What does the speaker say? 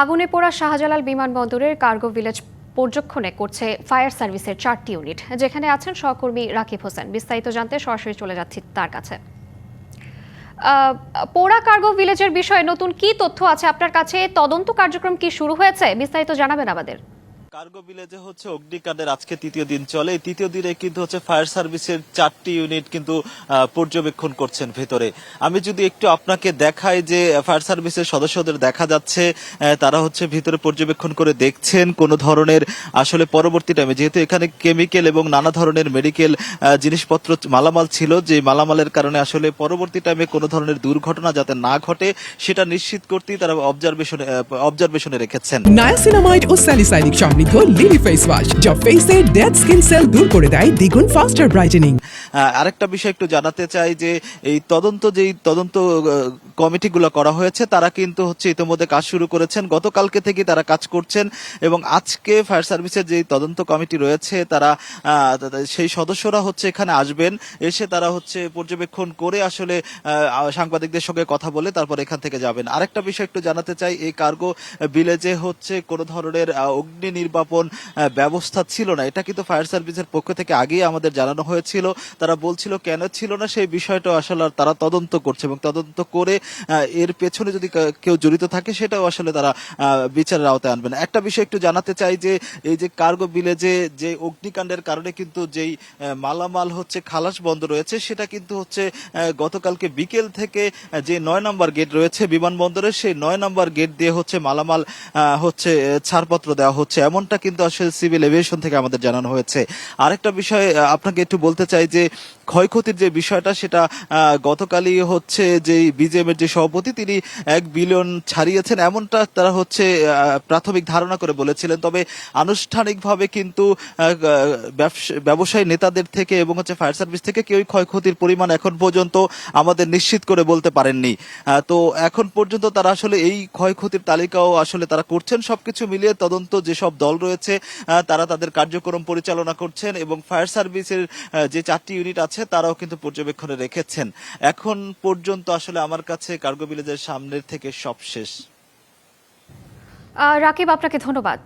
আগুনে পোড়া শাহজালাল বিমানবন্দরের কার্গো ভিলেজ পর্যক্ষণে করছে ফায়ার সার্ভিসের চারটি ইউনিট, যেখানে আছেন সহকর্মী রাকিব হোসেন। বিস্তারিত জানতে সরাসরি চলে যাচ্ছি তার কাছে। পোড়া কার্গো ভিলেজের বিষয়ে নতুন কি তথ্য আছে আপনার কাছে? তদন্ত কার্যক্রম কি শুরু হয়েছে? বিস্তারিত জানাবেন আমাদের। কার্গো ভিলেজে হচ্ছে অগ্নিকাণ্ডের আজকে তৃতীয় দিন চলে। তৃতীয় দিনে কিন্তু হচ্ছে ফায়ার সার্ভিসের চারটি ইউনিট কিন্তু পর্যবেক্ষণ করছেন ভেতরে। আমি যদি একটু আপনাকে দেখাই যে ফায়ার সার্ভিসের সদস্যদের দেখা যাচ্ছে তারা হচ্ছে ভিতরে পর্যবেক্ষণ করে দেখছেন কোন ধরনের আসলে পরবর্তী টাইমে যেহেতু এখানে কেমিক্যাল এবং নানা ধরনের মেডিকেল জিনিসপত্র মালামাল ছিল, যে মালামালের কারণে আসলে পরবর্তী টাইমে কোনো ধরনের দুর্ঘটনা যাতে না ঘটে, সেটা নিশ্চিত করতেই তারা অবজারভেশনে অবজারভেশনে রেখেছেন। নায়াসিনামাইড ও স্যালিসাইনিক সমৃদ্ধ লিলি ফেস ওয়াশ যা ফেসের ডেড স্কিন সেল দূর করে দেয় দ্বিগুণ ফাস্টার ব্রাইটেনিং আরেকটা বিষয় একটু জানাতে চাই যে এই তদন্ত যেই তদন্ত কমিটিগুলো করা হয়েছে, তারা কিন্তু হচ্ছে ইতিমধ্যে কাজ শুরু করেছেন। গতকালকে থেকে তারা কাজ করছেন এবং আজকে ফায়ার সার্ভিসের যে তদন্ত কমিটি রয়েছে, তারা সেই সদস্যরা হচ্ছে এখানে আসবেন। এসে তারা হচ্ছে পর্যবেক্ষণ করে আসলে সাংবাদিকদের সঙ্গে কথা বলে তারপর এখান থেকে যাবেন। আরেকটা বিষয় একটু জানাতে চাই, এই কার্গো ভিলেজে হচ্ছে কোনো ধরনের অগ্নি নির্বাপন আহ, ব্যবস্থা ছিল না। এটা কিন্তু ফায়ার সার্ভিসের পক্ষ থেকে আগেই আমাদের জানানো হয়েছিল। তারা বলছিল কেন ছিল না? সেই বিষয়টা আসলে তারা তদন্ত করছে এবং তদন্ত করে এর পেছনে যদি কেউ জড়িত থাকে সেটাও আসলে তারা বিচারের আওতায় আনবেন একটা বিষয় একটু জানাতে চাই যে এই যে কার্গো ভিলেজে যে অগ্নিকাণ্ডের কারণে কিন্তু যেই মালামাল হচ্ছে খালাস বন্ধ রয়েছে সেটা কিন্তু হচ্ছে গতকালকে বিকেল থেকে যে নয় নম্বর গেট রয়েছে বিমানবন্দরের সেই নয় নম্বর গেট দিয়ে হচ্ছে মালামাল হচ্ছে ছাড়পত্র দেওয়া হচ্ছে। এমনটা কিন্তু আসলে সিভিল এভিয়েশন থেকে আমাদের জানানো হয়েছে। আরেকটা বিষয় আপনাকে একটু বলতে চাই যে ক্ষয়ক্ষতির যে বিষয়টা সেটা গতকালই হচ্ছে যে বিজেএমের যে সভাপতি, তিনি এক বিলিয়ন ছাড়িয়েছেন। এমনটা তারা হচ্ছে প্রাথমিক ধারণা করে বলেছিলেন। তবে আনুষ্ঠানিকভাবে কিন্তু ব্যবসা- ব্যবসায়ী নেতাদের থেকে এবং হচ্ছে ফায়ার সার্ভিস থেকে কেউই ক্ষয়ক্ষতির পরিমাণ এখন পর্যন্ত আমাদের নিশ্চিত করে বলতে পারেননি। তো এখন পর্যন্ত তারা আসলে এই ক্ষয়ক্ষতির তালিকাও আসলে তারা করছেন। সবকিছু মিলিয়ে তদন্ত যেসব দল রয়েছে তারা তাদের কার্যক্রম পরিচালনা করছেন এবং ফায়ার সার্ভিসের যে চারটি ইউনিট আছে তারাও কিন্তু পর্যবেক্ষণে রেখেছেন। এখন পর্যন্ত আসলে আমার কাছে কার্গো ভিলেজের সামনের থেকে সব শেষ। রাকিব, আপনাকে ধন্যবাদ।